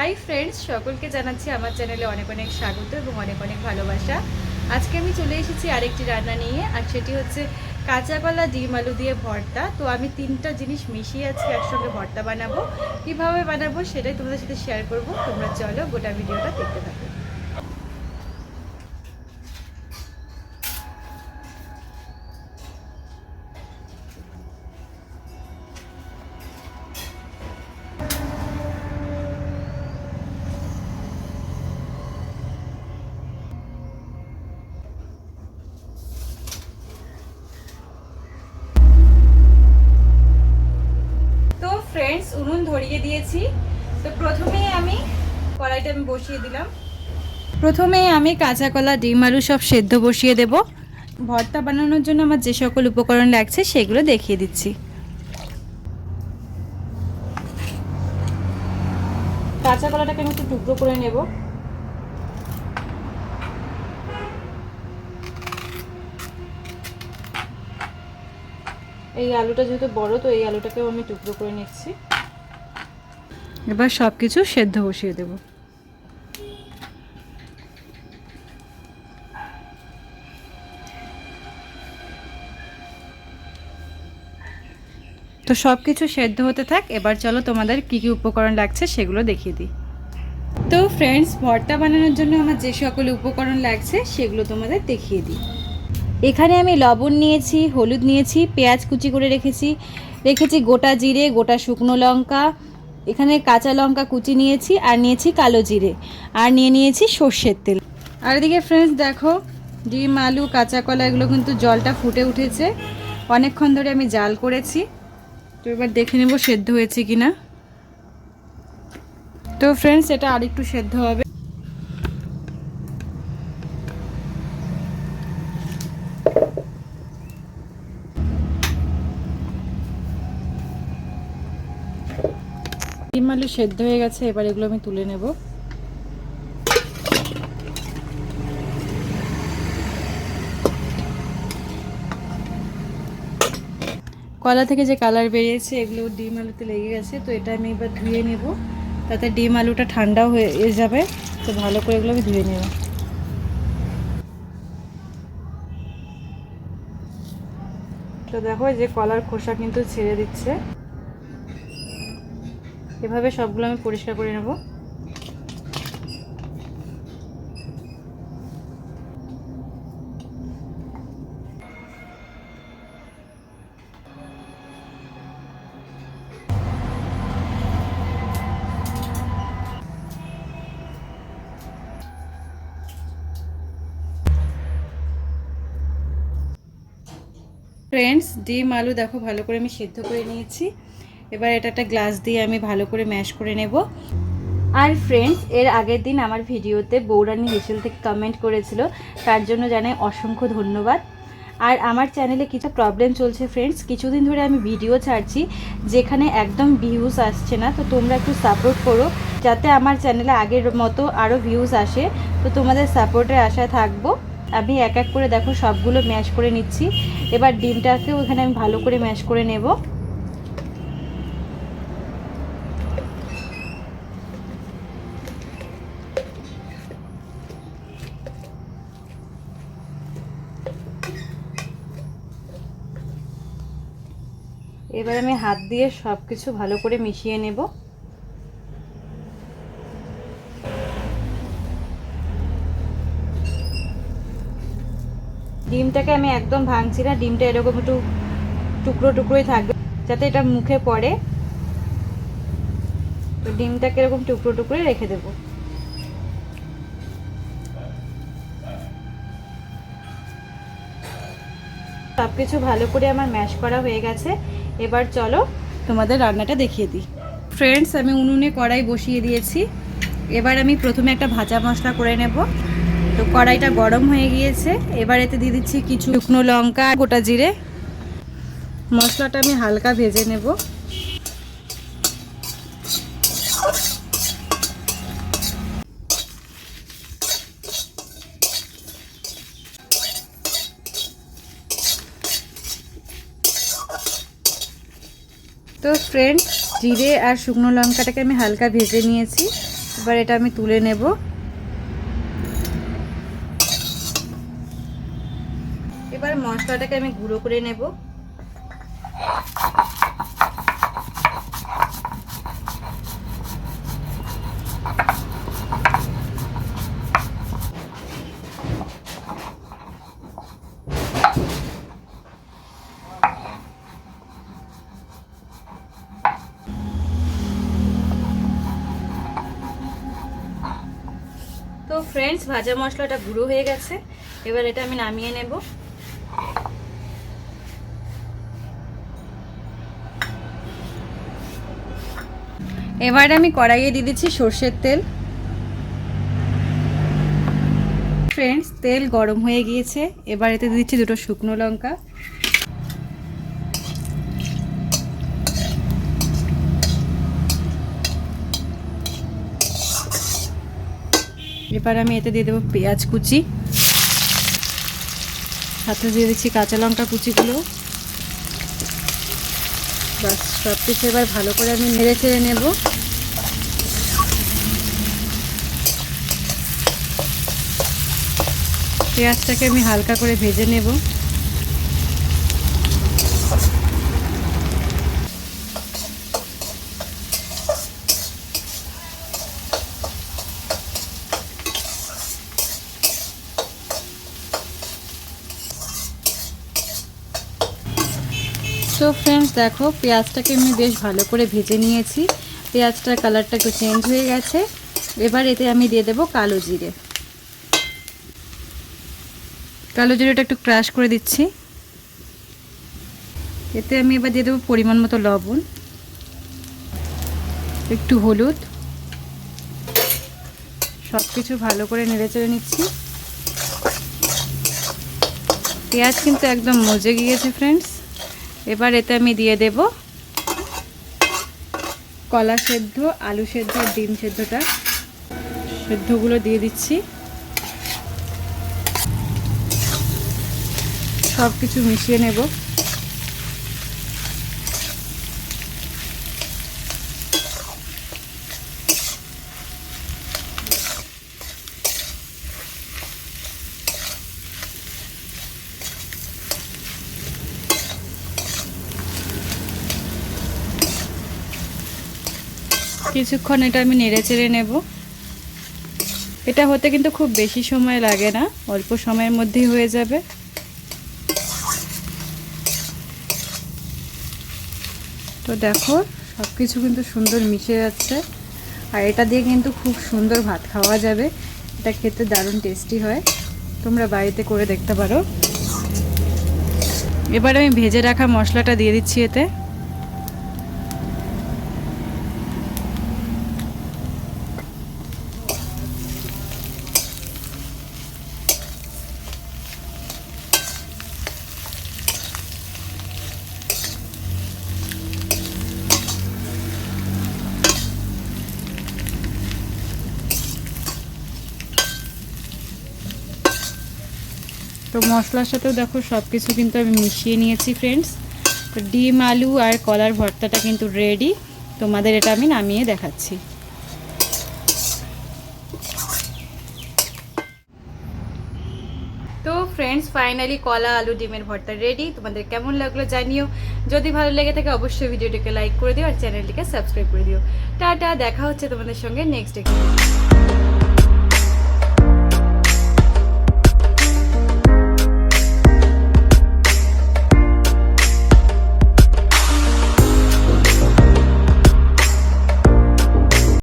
Hi friends সকলকে জানাচ্ছি আমার চ্যানেলে অনেক অনেক স্বাগত এবং অনেক অনেক ভালোবাসা। আজকে আমি চলে এসেছি আরেকটি রান্না নিয়ে, আর সেটি হচ্ছে কাঁচা কলা ডিম আলু দিয়ে ভর্তা। তো আমি তিনটা জিনিস মিশিয়ে আজকে একসঙ্গে ভর্তা বানাবো। কীভাবে বানাবো সেটাই তোমাদের সাথে শেয়ার করব। তোমরা চলো গোটা ভিডিওটা দেখতে থাকো। ধরিয়ে দিয়েছি। তো প্রথমেই আমি কড়াইটা আমি বসিয়ে দিলাম। প্রথমেই আমি কাঁচা কলা, ডিম, আলু সব সেদ্ধ বসিয়ে দেব। ভর্তা বানানোর জন্য আমার যে সকল উপকরণ লাগছে সেগুলো দেখিয়ে দিচ্ছি। কাঁচা কলাটাকে আমি একটু টুকরো করে নেব। এই আলুটা যেহেতু বড়, তো এই আলুটাকেও আমি টুকরো করে নিচ্ছি। এবার সব কিছু সেদ্ধ বসিয়ে দেব। তো সব কিছু সেদ্ধ হতে থাক, এবার চলো তোমাদের কি কি উপকরণ লাগছে সেগুলো দেখিয়ে দিই। তো ফ্রেন্ডস ভর্তা বানানোর জন্য আমার যে সকল উপকরণ লাগছে সেগুলো তোমাদের দেখিয়ে দিই। এখানে আমি লবণ নিয়েছি, হলুদ নিয়েছি, পেঁয়াজ কুচি করে রেখেছি। রেখেছি গোটা জিরে, গোটা শুকনো লঙ্কা এখানে কাঁচা লঙ্কা কুচি নিয়েছি, আর নিয়েছি কালো জিরে, আর নিয়ে নিয়েছি সর্ষের তেল। আর এদিকে ফ্রেন্ডস দেখো, ডিম, আলু, কাঁচা কলা, এগুলো কিন্তু জলটা ফুটে উঠেছে। অনেকক্ষণ ধরে আমি জাল করেছি। তো এবার দেখে নেব সেদ্ধ হয়েছে কি না তো ফ্রেন্ডস এটা আরেকটু সেদ্ধ হবে ডিম আলু সেদ্ধ হয়ে গেছে, এবার এগুলো আমি তুলে নেব। কলা থেকে যে কালার বেরিয়েছে, এগুলো ডিম আলুতে লেগে গেছে, তো এটা আমি এবার ধুয়ে নেব। তাতে ডিম আলুটা ঠান্ডাও হয়ে যাবে, তো ভালো করে এগুলো আমি ধুয়ে নেব। তো দেখো যে কলার খোসা কিন্তু ছেড়ে দিচ্ছে। এভাবে সবগুলো আমি পরিষ্কার করে নেব। ফ্রেন্ডস ডিম, আলু দেখো ভালো করে আমি সেদ্ধ করে নিয়েছি। এবার এটা একটা গ্লাস দিয়ে আমি ভালো করে ম্যাশ করে নেব। আর ফ্রেন্ডস এর আগের দিন আমার ভিডিওতে বৌরানি হেসেল থেকে কমেন্ট করেছিল, তার জন্য জানাই অসংখ্য ধন্যবাদ। আর আমার চ্যানেলে কিছু প্রবলেম চলছে ফ্রেন্ডস কিছুদিন ধরে আমি ভিডিও ছাড়ছি, যেখানে একদম ভিউজ আসছে না, তো তোমরা একটু সাপোর্ট করো, যাতে আমার চ্যানেলে আগের মতো আরও ভিউজ আসে। তো তোমাদের সাপোর্টের আশায় থাকব। আমি এক এক করে দেখো, সবগুলো ম্যাশ করে নিচ্ছি। এবার ডিমটাকেও এখানে আমি ভালো করে ম্যাশ করে নেব। এবার আমি হাত দিয়ে সব কিছু ভালো করে মিশিয়ে নেব। ডিমটাকে আমি একদম ভাঙছি না, ডিমটা এরকম একটু টুকরো টুকরোই থাকবে, যাতে এটা মুখে পড়ে। তো ডিমটাকে এরকম টুকরো টুকরোই রেখে দেবো। সব কিছু ভালো করে আমার ম্যাশ করা হয়ে গেছে। এবার চলো তোমাদের রান্নাটা দেখিয়ে দিই। ফ্রেন্ডস আমি উনুনে কড়াই বসিয়ে দিয়েছি। এবার আমি প্রথমে একটা ভাজা মশলা করে নেব। তো কড়াইটা গরম হয়ে গিয়েছে। এবার এতে দিয়ে দিচ্ছি কিছু শুকনো লঙ্কা, গোটা জিরে। মশলাটা আমি হালকা ভেজে নেব। তো ফ্রেন্ড জিরে আর শুকনো লঙ্কাটাকে আমি হালকা ভেজে নিয়েছি। এবার এটা আমি তুলে নেব। এবার মশলাটাকে আমি গুঁড়ো করে নেব। ফ্রেন্ডস ভাজা মশলাটা গুঁড়ো হয়ে গেছে। এবার এটা আমি নামিয়ে নেব। এবার আমি কড়াইয়ে দিয়ে দিচ্ছি সর্ষের তেল। ফ্রেন্ডস তেল গরম হয়ে গিয়েছে। এবার এতে দিচ্ছি দুটো শুকনো লঙ্কা। এবার আমি এতে দিয়ে দেবো পেঁয়াজ কুচি। সাথে দিয়ে দিচ্ছি কাঁচা লঙ্কা কুচিগুলো। বাস সব কিছু এবার ভালো করে আমি নেড়ে চেড়ে নেব। পেঁয়াজটাকে আমি হালকা করে ভেজে নেব। তো ফ্রেন্ডস দেখো, পেঁয়াজটাকে আমি বেশ ভালো করে ভেজে নিয়েছি। পেঁয়াজটার কালারটা একটু চেঞ্জ হয়ে গেছে। এবার এতে আমি দিয়ে দেবো কালো জিরে। কালো জিরেটা একটু ক্রাশ করে দিচ্ছি। এতে আমি এবার দিয়ে দেবো পরিমাণ মতো লবণ। একটু হলুদ। সব কিছু ভালো করে নেড়ে চেড়ে নিচ্ছি। পেঁয়াজ কিন্তু একদম মজে গিয়েছে ফ্রেন্ডস এবার এতে আমি দিয়ে দেব কলা সেদ্ধ, আলু সেদ্ধ, ডিম সেদ্ধটা। সেদ্ধগুলো দিয়ে দিচ্ছি। সব কিছু মিশিয়ে নেব। কিছুক্ষণ এটা আমি নেড়ে চেড়ে নেব। এটা হতে কিন্তু খুব বেশি সময় লাগে না, অল্প সময়ের মধ্যেই হয়ে যাবে। তো দেখো সব কিছু কিন্তু সুন্দর মিশে যাচ্ছে। আর এটা দিয়ে কিন্তু খুব সুন্দর ভাত খাওয়া যাবে। এটা খেতে দারুণ টেস্টি হয়। তোমরা বাড়িতে করে দেখতে পারো। এবার আমি ভেজে রাখা মশলাটা দিয়ে দিচ্ছি এতে। তো মশলার সাথেও দেখো সব কিছু কিন্তু আমি মিশিয়ে নিয়েছি ফ্রেন্ডস তো ডিম, আলু আর কলার ভর্তাটা কিন্তু রেডি তোমাদের এটা আমি নামিয়ে দেখাচ্ছি। তো ফ্রেন্ডস ফাইনালি কলা, আলু, ডিমের ভর্তা রেডি তোমাদের কেমন লাগল জানিও। যদি ভালো লেগে থাকে অবশ্যই ভিডিওটিকে লাইক করে দিও আর চ্যানেলটিকে সাবস্ক্রাইব করে দিও। টাটা, দেখা হচ্ছে তোমাদের সঙ্গে নেক্সট